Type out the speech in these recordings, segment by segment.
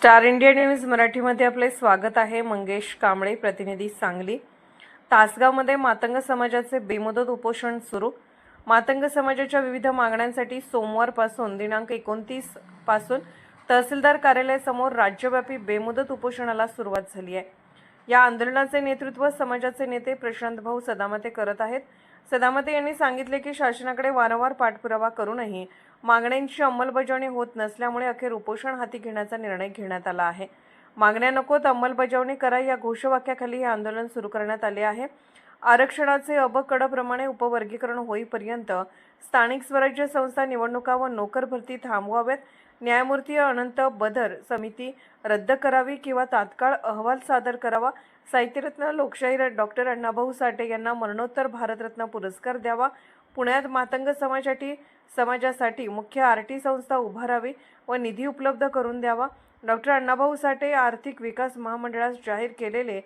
Star India news मराठीमध्ये आपले स्वागत आहे. मंगेश कांबळे प्रतिनिधी सांगली. तासगावमध्ये मातंग समाजाचे बेमुदत उपोषण सुरू. मातंग समाजाच्या विविध मागण्यांसाठी सोमवारपासून दिनांक एकोणतीसपासून तहसीलदार कार्यालयासमोर राज्यव्यापी बेमुदत उपोषणाला सुरुवात झाली आहे. या आंदोलनाचे नेतृत्व समाजाचे नेते प्रशांत भाऊ सदामते करत आहेत. सदामते यांनी सांगितले की शासनाकडे वारंवार पाठपुरावा करूनही मागण्यांची अंमलबजावणी होत नसल्यामुळे अखेर उपोषण हाती घेण्याचा निर्णय घेण्यात आला आहे. मागण्या नकोत अंमलबजावणी करा या घोषवाक्याखाली हे आंदोलन सुरू करण्यात आले आहे. आरक्षणाचे अबकडप्रमाणे उपवर्गीकरण होईपर्यंत स्थानिक स्वराज्य संस्था निवडणुका व नोकर भरती थांबवाव्यात. न्यायमूर्ती अनंत बदर समिती रद्द करावी किंवा तात्काळ अहवाल सादर करावा. साहित्यरत्न लोकशाही डॉक्टर अण्णाभाऊ साठे यांना मरणोत्तर भारतरत्न पुरस्कार द्यावा. पुण्यात मातंग समाजासाठी समाजासाठी मुख्य आरटी संस्था उभारावी व निधी उपलब्ध करून द्यावा. डॉक्टर अण्णाभाऊ साठे आर्थिक विकास महामंडळास जाहीर केलेले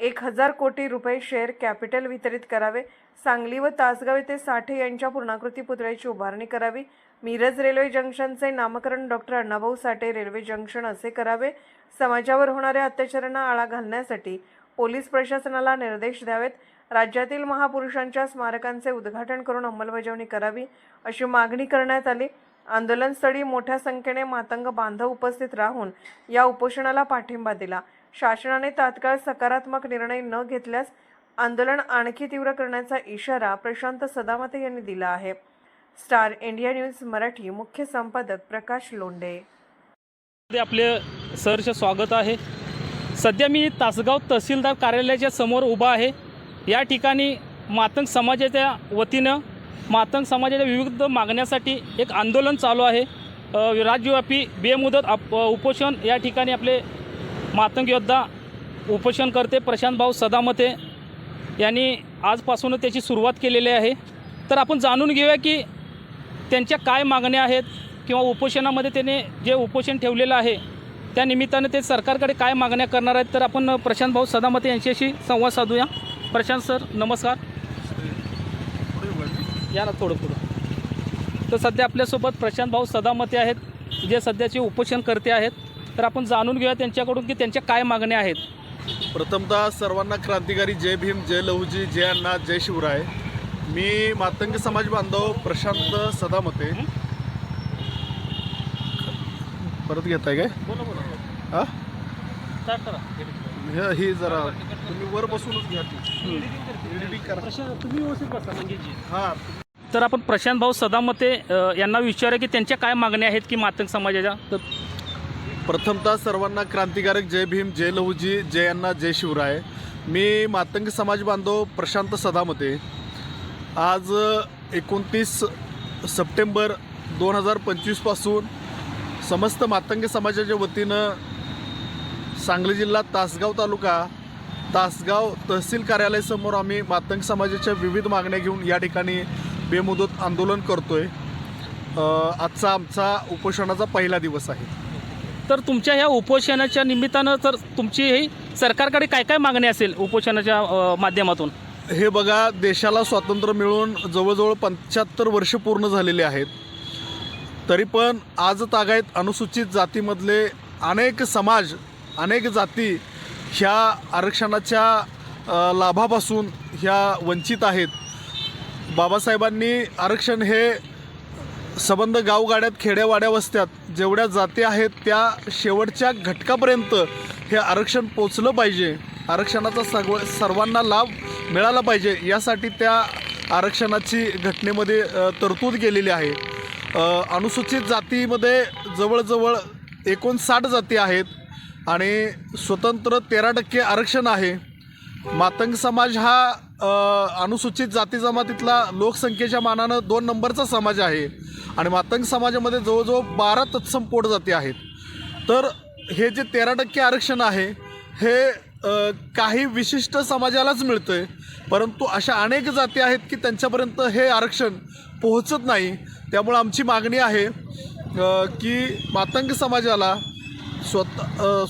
एक हजार कोटी रुपये शेअर कॅपिटल वितरित करावे. सांगली व तासगाव येथे साठे यांच्या पूर्णाकृती पुतळ्याची उभारणी करावी. मिरज रेल्वे जंक्शनचे नामकरण doctor Annabhau Sathe railway junction असे करावे. समाजावर होणाऱ्या अत्याचारांना आळा घालण्यासाठी पोलीस प्रशासनाला निर्देश द्यावेत. राज्यातील महापुरुषांच्या स्मारकांचे उद्घाटन करून अंमलबजावणी करावी अशी मागणी करण्यात आली. आंदोलनस्थळी मोठ्या संख्येने मातंग बांधव उपस्थित राहून या उपोषणाला पाठिंबा दिला. शासनाने तात्काळ सकारात्मक निर्णय न घेतल्यास आंदोलन आणखी तीव्र करण्याचा इशारा प्रशांत सदामते यांनी दिला आहे. स्टार इंडिया न्यूज मराठी मुख्य संपादक प्रकाश लोंढे. आपले सहर्ष स्वागत आहे. सध्या मी तासगाव तहसीलदार कार्यालयाच्या समोर उभा आहे. या ठिकाणी मातंग समाजाच्या वतीनं मातंग समाजाच्या विविध मागण्यासाठी एक आंदोलन चालू आहे. राज्यव्यापी बेमुदत आप उपोषण या ठिकाणी आपले मातंग योद्धा उपोषण करते. प्रशांत भाऊ सदामते यांनी आजपासून त्याची सुरुवात केलेली आहे. तर आपण जाणून घेऊया की त्यांच्या काय मागण्या आहेत किंवा उपोषणामध्ये त्याने जे उपोषण ठेवलेलं आहे त्या निमित्तानं ते सरकारकडे काय मागण्या करणार आहेत? तर आपण प्रशांत भाऊ सदामते यांच्याशी संवाद साधूया. प्रशांत सर नमस्कार. या ना थोडं पुढं. तर सध्या आपल्यासोबत प्रशांत भाऊ सदामते आहेत जे सध्याचे उपोषण करते आहेत. तर आपण जाणून घेऊया त्यांच्याकडून की त्यांच्या काय मागण्या आहेत. प्रथमतः सर्वांना क्रांतिकारी जय भीम जय लहुजी जय अण्णा जय शिवराय. मी मातंग समाज बांधव प्रशांत सदामते. परत घेताय काय? बोला बोला. हा? हे- ही जरा तुम्ही वर बसूनच घ्या ती. Editing करा. प्रशांत तुम्ही व्यवस्थित बसा हा. तर आपण प्रशांत भाऊ सदामते अ, यांना विचारूया की त्यांच्या काय मागण्या आहेत की मातंग समाजाच्या? तर प्रथमतः सर्वांना क्रांतिकारक जय भीम जय लहुजी जय अण्णा जय शिवराय. मी मातंग समाज बांधव प्रशांत सदामते. आज एकोणतीस सप्टेंबर दोन हजार पंचवीसपासून समस्त मातंग समाजाच्या वतीनं सांगली जिल्हा तासगाव तालुका तासगाव तहसील कार्यालयासमोर आम्ही मातंग समाजाच्या विविध मागण्या घेऊन या ठिकाणी बेमुदत आंदोलन करतोय. अ, आजचा आमचा उपोषणाचा पहिला दिवस आहे. तर तुमच्या ह्या उपोषणाच्या निमित्तानं तर तुमची ही सरकारकडे काय काय मागणी असेल उपोषणाच्या माध्यमातून? हे बघा देशाला स्वातंत्र्य मिळून जवळजवळ पंच्याहत्तर वर्ष पूर्ण झालेले आहेत. तरी पण आज तागायत अनुसूचित जातीमधले अनेक समाज अनेक जाती ह्या आरक्षणाच्या लाभापासून ह्या वंचित आहेत. बाबासाहेबांनी आरक्षण हे संबंध गावगाड्यात खेड्यावाड्या वस्त्यात जेवढ्या जाती आहेत त्या शेवटच्या घटकापर्यंत हे आरक्षण पोचलं पाहिजे. आरक्षणाचा सर्व सर्वांना लाभ मिळाला पाहिजे. यासाठी त्या आरक्षणाची घटनेमध्ये तरतूद केलेली आहे. अनुसूचित जातीमध्ये जवळजवळ एकोणसाठ जाती आहेत. आणि स्वतंत्र तेरा टक्के आरक्षण आहे. मातंग समाज हा अनुसूचित जाती जमातीतला लोकसंख्येच्या मानानं दोन नंबरचा समाज आहे. आणि मातंग समाजामध्ये जवळजवळ बारा तत्सम पोट जाती आहेत. तर हे जे तेरा टक्के आरक्षण आहे हे काही विशिष्ट समाजालाच मिळतं आहे परंतु अशा अनेक जाती आहेत की त्यांच्यापर्यंत हे आरक्षण पोहोचत नाही. त्यामुळं आमची मागणी आहे की मातंग समाजाला स्वत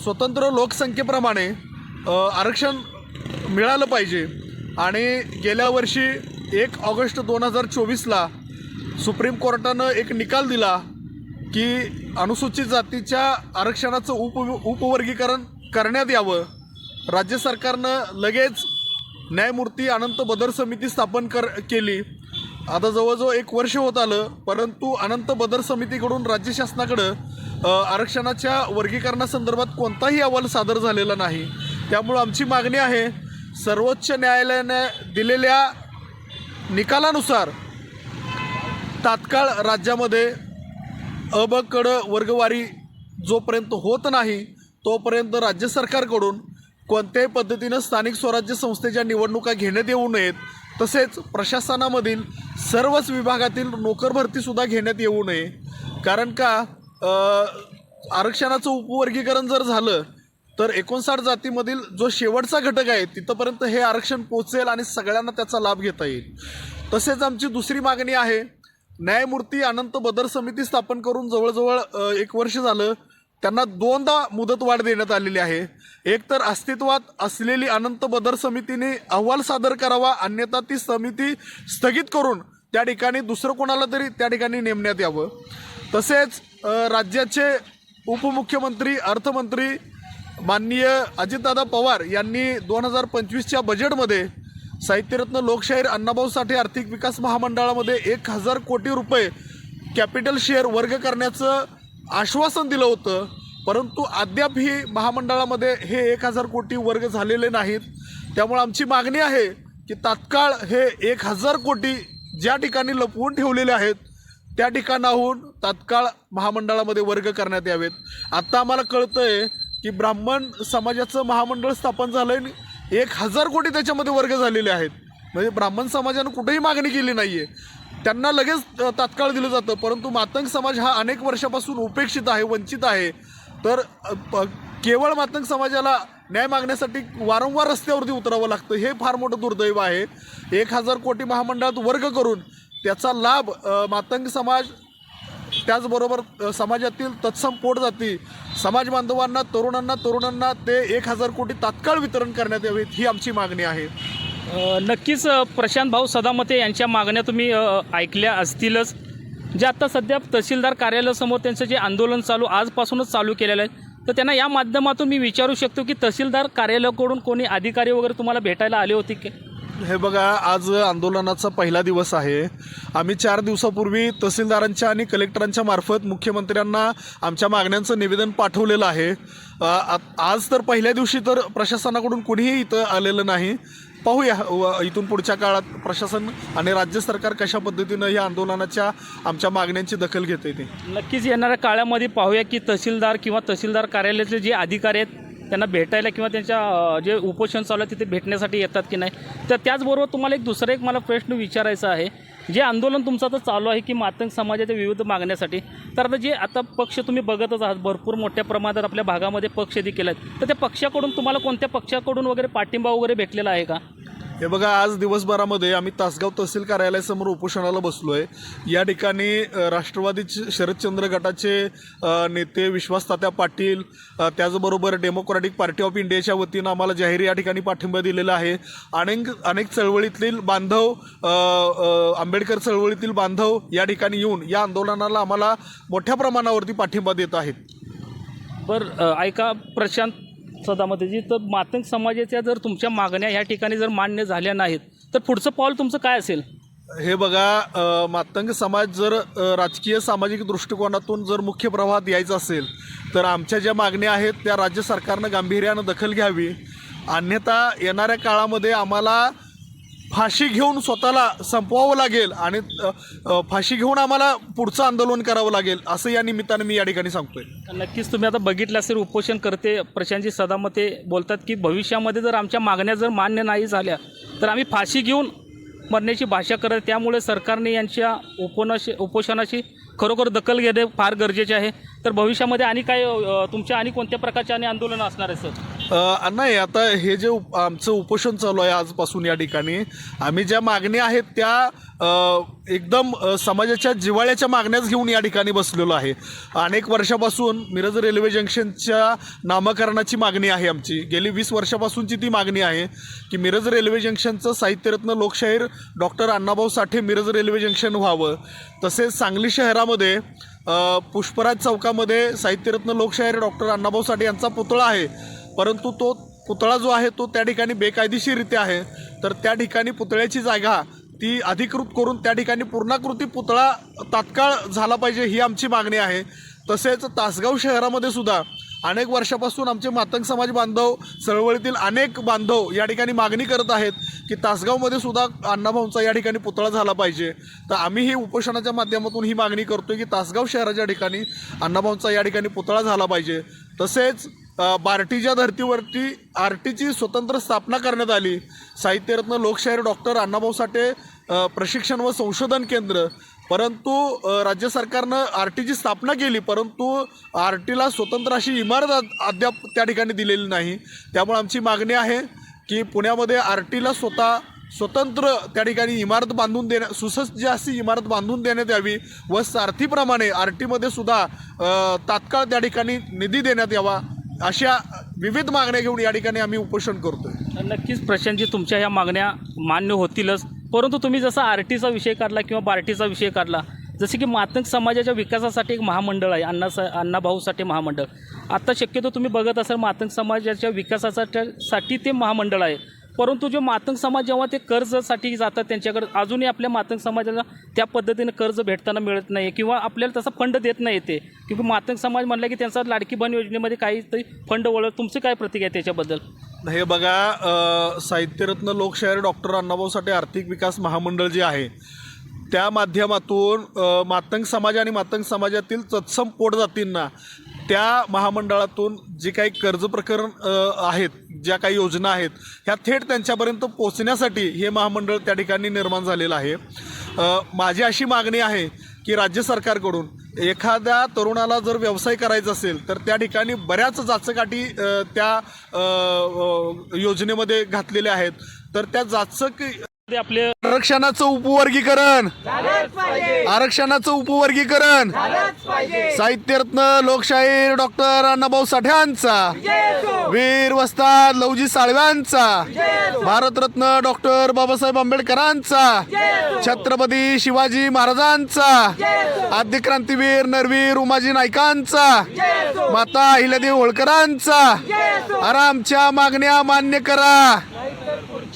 स्वतंत्र लोकसंख्येप्रमाणे आरक्षण मिळालं पाहिजे. आणि गेल्या वर्षी एक ऑगस्ट दोन हजार चोवीसला सुप्रीम कोर्टानं एक निकाल दिला की अनुसूचित जातीच्या आरक्षणाचं उप उपवर्गीकरण करण्यात यावं. राज्य सरकारनं लगेच न्यायमूर्ती अनंत बदर समिती स्थापन कर केली. आता जवळजवळ एक वर्ष होत आलं परंतु अनंत बदर समितीकडून राज्य शासनाकडं आरक्षणाच्या वर्गीकरणासंदर्भात कोणताही अहवाल सादर झालेला नाही. त्यामुळं आमची मागणी आहे सर्वोच्च न्यायालयाने दिलेल्या निकालानुसार तात्काळ राज्यामध्ये अबकड वर्गवारी जोपर्यंत होत नाही तोपर्यंत राज्य सरकारकडून कोणत्याही पद्धतीनं स्थानिक स्वराज्य संस्थेच्या निवडणुका घेण्यात येऊ नयेत तसेच प्रशासनामधील सर्वच विभागातील नोकर भरतीसुद्धा घेण्यात येऊ नये. कारण का? आरक्षणाचं उपवर्गीकरण जर झालं तर एकोणसाठ जातीमधील जो शेवटचा घटक आहे तिथंपर्यंत हे आरक्षण पोचेल आणि सगळ्यांना त्याचा लाभ घेता येईल. तसेच आमची दुसरी मागणी आहे न्यायमूर्ती अनंत बदर समिती स्थापन करून जवळजवळ एक वर्ष झालं त्यांना दोनदा मुदतवाढ देण्यात आलेली आहे. एक तर अस्तित्वात असलेली अनंत बदर समितीने अहवाल सादर करावा अन्यथा ती समिती स्थगित करून त्या ठिकाणी दुसरं कोणाला तरी त्या ठिकाणी नेमण्यात यावं. तसेच राज्याचे उपमुख्यमंत्री अर्थमंत्री माननीय अजितदादा पवार यांनी दोन हजार पंचवीसच्या बजेटमध्ये साहित्यरत्न लोकशाहीर अण्णाभाऊ साठे आर्थिक विकास महामंडळामध्ये एक हजार कोटी रुपये कॅपिटल शेअर वर्ग करण्याचं आश्वासन दिलं होतं. परंतु अद्याप ही महामंडळामध्ये हे एक हजार कोटी वर्ग झालेले नाहीत. त्यामुळे आमची मागणी आहे की तात्काळ हे एक हजार कोटी ज्या ठिकाणी लपवून ठेवलेले आहेत त्या ठिकाणाहून तात्काळ महामंडळामध्ये वर्ग करण्यात यावेत. आत्ता आम्हाला कळतंय की ब्राह्मण समाजाचं महामंडळ स्थापन झालं आणि एक हजार कोटी त्याच्यामध्ये वर्ग झालेले आहेत. म्हणजे ब्राह्मण समाजानं कुठेही मागणी केली नाही आहे त्यांना लगेच तात्काळ दिलं जातं. परंतु मातंग समाज हा अनेक वर्षापासून उपेक्षित आहे वंचित आहे. तर प- केवळ मातंग समाजाला न्याय मागण्यासाठी वारंवार रस्त्यावरती उतरावं लागतं. हे फार मोठं दुर्दैव आहे. एक हजार कोटी महामंडळात वर्ग करून त्याचा लाभ मातंग समाज त्याचबरोबर समाजातील तत्सम पोट जाती समाज बांधवांना तरुणांना तरुणांना ते एक हजार कोटी तात्काळ वितरण करण्यात यावेत ही आमची मागणी आहे. नक्कीच प्रशांत भाऊ सदामते यांच्या मागण्या तुम्ही ऐकल्या असतीलच. जे आता सध्या तहसीलदार कार्यालयासमोर त्यांचं जे आंदोलन चालू आजपासूनच चालू केलेलं आहे. तर त्यांना या माध्यमातून मी विचारू शकतो की तहसीलदार कार्यालयाकडून कोणी अधिकारी वगैरे तुम्हाला भेटायला आले होते की? हे बघा आज आंदोलनाचा पहिला दिवस आहे. आम्ही चार दिवसापूर्वी तहसीलदारांच्या आणि कलेक्टरांच्या मार्फत मुख्यमंत्र्यांना आमच्या मागण्यांचं निवेदन पाठवलेलं आहे. आ- आज तर पहिल्या दिवशी तर प्रशासनाकडून कुणीही इथं आलेलं नाही. पाहूया व इथून पुढच्या काळात प्रशासन आणि राज्य सरकार कशा पद्धतीनं या आंदोलनाच्या आमच्या मागण्यांची दखल घेते ते. नक्कीच येणाऱ्या काळामध्ये पाहूया की तहसीलदार किंवा तहसीलदार कार्यालयातले जे अधिकारी आहेत त्यांना भेटायला किंवा त्यांच्या जे उपोषण चालू आहे तिथे भेटण्यासाठी येतात की नाही? तर त्याचबरोबर तुम्हाला एक दुसरा एक मला प्रश्न विचारायचा आहे. जे आंदोलन तुमचं आता चालू आहे की मातंग समाजाच्या विविध मागण्यासाठी तर आता जे आता पक्ष तुम्ही बघतच आहात भरपूर मोठ्या प्रमाणात आपल्या भागामध्ये पक्ष देखील आहेत. तर त्या पक्षाकडून तुम्हाला कोणत्या पक्षाकडून वगैरे पाठिंबा वगैरे भेटलेला आहे का? हे बघा आज दिवसभरामध्ये आम्ही तासगाव तहसील कार्यालयासमोर उपोषणाला बसलो आहे या ठिकाणी राष्ट्रवादी शरदचंद्र गटाचे नेते विश्वास तात्या पाटील त्याचबरोबर डेमोक्रॅटिक पार्टी ऑफ इंडियाच्या वतीनं आम्हाला जाहीर या ठिकाणी पाठिंबा दिलेला आहे. अनेक अनेक चळवळीतील बांधव आंबेडकर चळवळीतील बांधव या ठिकाणी येऊन या आंदोलनाला आम्हाला मोठ्या प्रमाणावरती पाठिंबा देत आहेत. बरं ऐका प्रशांत सदामतेजी तर मातंग समाजाच्या जर तुमच्या मागण्या ह्या ठिकाणी जर मान्य झाल्या नाहीत तर पुढचं पाऊल तुमचं काय असेल? हे बघा मातंग समाज जर राजकीय सामाजिक दृष्टिकोनातून जर मुख्य प्रवाहात यायचं असेल तर आमच्या ज्या मागण्या आहेत त्या राज्य सरकारनं गांभीर्यानं दखल घ्यावी. अन्यथा येणाऱ्या काळामध्ये आम्हाला फाशी घेऊन स्वतःला संपवावं लागेल आणि फाशी घेऊन आम्हाला पुढचं आंदोलन करावं लागेल असं या निमित्तानं मी या ठिकाणी सांगतोय. नक्कीच तुम्ही आता बघितलं असेल उपोषण करते प्रशांतजी सदामते बोलतात की भविष्यामध्ये जर आमच्या मागण्या जर मान्य नाही झाल्या तर आम्ही फाशी घेऊन मरण्याची भाषा करत त्यामुळे सरकारने यांच्या उपोनाशी उपोषणाशी खरोखर दखल घेणे फार गरजेचे आहे. तर भविष्यामध्ये आणि काय तुमच्या आणि कोणत्या प्रकारचे आणि आंदोलनं असणार आहे सर? नाही आता हे जे उप आमचं उपोषण चालू आहे आजपासून या ठिकाणी आम्ही ज्या मागण्या आहेत त्या एकदम समाजाच्या जिव्हाळ्याच्या मागण्याच घेऊन या ठिकाणी बसलेलो आहे. अनेक वर्षापासून मिरज रेल्वे जंक्शनच्या नामकरणाची मागणी आहे आमची. गेली वीस वर्षापासूनची ती मागणी आहे की मिरज रेल्वे जंक्शनचं साहित्यरत्न लोकशाहीर doctor Annabhau Sathe Miraj railway junction व्हावं. तसेच सांगली शहरामध्ये पुष्पराज चौकामध्ये साहित्यरत्न लोकशाहीर डॉक्टर अण्णाभाऊ साठे यांचा पुतळा आहे. परंतु तो पुतळा जो आहे तो त्या ठिकाणी बेकायदेशीररित्या आहे. तर त्या ठिकाणी पुतळ्याची जागा ती अधिकृत करून त्या ठिकाणी पूर्णाकृती पुतळा तात्काळ झाला पाहिजे ही आमची मागणी आहे. तसेच तासगाव शहरामध्ये सुद्धा अनेक वर्षापासून आमचे मातंग समाज बांधव चळवळीतील अनेक बांधव या ठिकाणी मागणी करत आहेत की तासगावमध्ये सुद्धा अण्णाभाऊंचा या ठिकाणी पुतळा झाला पाहिजे. तर आम्ही ही उपोषणाच्या माध्यमातून ही मागणी करतोय की तासगाव शहराच्या ठिकाणी अण्णाभाऊंचा या ठिकाणी पुतळा झाला पाहिजे. तसेच बार्टीच्या धर्तीवरती आर टीची स्वतंत्र स्थापना करण्यात आली. साहित्यरत्न लोकशाहीर डॉक्टर अण्णाभाऊ साठे प्रशिक्षण व संशोधन केंद्र. परंतु राज्य सरकारनं आर टीची स्थापना केली परंतु आर टीला स्वतंत्र अशी इमारत अद्याप त्या ठिकाणी दिलेली नाही. त्यामुळे आमची मागणी आहे की पुण्यामध्ये आर टीला स्वतः स्वतंत्र त्या ठिकाणी इमारत बांधून देण्या सुसज्ज अशी इमारत बांधून देण्यात यावी व सारथीप्रमाणे आर टीमध्ये सुद्धा तात्काळ त्या ठिकाणी निधी देण्यात यावा अशा विविध मागण्या घेऊन या ठिकाणी आम्ही उपोषण करतोय. नक्कीच प्रशांतजी तुमच्या ह्या मागण्या मान्य होतीलच. परंतु तुम्ही जसा आर टीचा विषय काढला किंवा बार्टीचा विषय काढला जसे की मातंग समाजाच्या विकासासाठी एक महामंडळ आहे अण्णा सा अण्णाभाऊसाठी महामंडळ. आता शक्यतो तुम्ही बघत असाल मातंग समाजाच्या विकासासाठी साठी ते महामंडळ आहे. परंतु जो मातंग समाज जेव्हा ते कर्जसाठी जातात त्यांच्याकडे अजूनही आपल्या मातंग समाजाला त्या पद्धतीने कर्ज भेटताना मिळत नाही किंवा आपल्याला तसा फंड देत नाही ते. किंवा मातंग समाज म्हणला की त्यांचा लाडकी बन योजनेमध्ये काहीतरी फंड वळ तुमची काय प्रतिक्रिया आहे त्याच्याबद्दल? हे बघा साहित्यरत्न लोकशाहीर डॉक्टर अण्णाभाऊ साठे आर्थिक विकास महामंडळ जे आहे त्या माध्यमातून मातंग समाज आणि मातंग समाजातील तत्सम पोटजातींना त्या महामंडळातून जे काही कर्ज प्रकरण आहेत ज्या काही योजना आहेत ह्या थेट त्यांच्यापर्यंत पोचण्यासाठी हे महामंडळ त्या ठिकाणी निर्माण झालेलं आहे. माझी अशी मागणी आहे की राज्य सरकारकडून एखाद्या तरुणाला जर व्यवसाय करायचा असेल तर त्या ठिकाणी बऱ्याच जाचकाठी त्या योजनेमध्ये घातलेल्या आहेत. तर त्या जाचक आपले आरक्षणाचं उपवर्गीकरण. आरक्षणाचं उपवर्गीकरण. साहित्यरत्न लोकशाहीर डॉक्टर अण्णाभाऊ साठ्यांचा. वीर वस्ताद लवजी साळव्यांचा. भारतरत्न डॉक्टर बाबासाहेब आंबेडकरांचा. छत्रपती शिवाजी महाराजांचा. आद्य क्रांतीवीर नरवीर उमाजी नायकांचा माता अहिल्यादेवी होळकरांचा. आरामच्या मागण्या मान्य करा.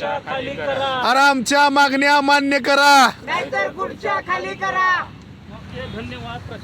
आरामच्या मागण्या मान्य करा. नाहीतर खुर्च्या खाली करा. धन्यवाद.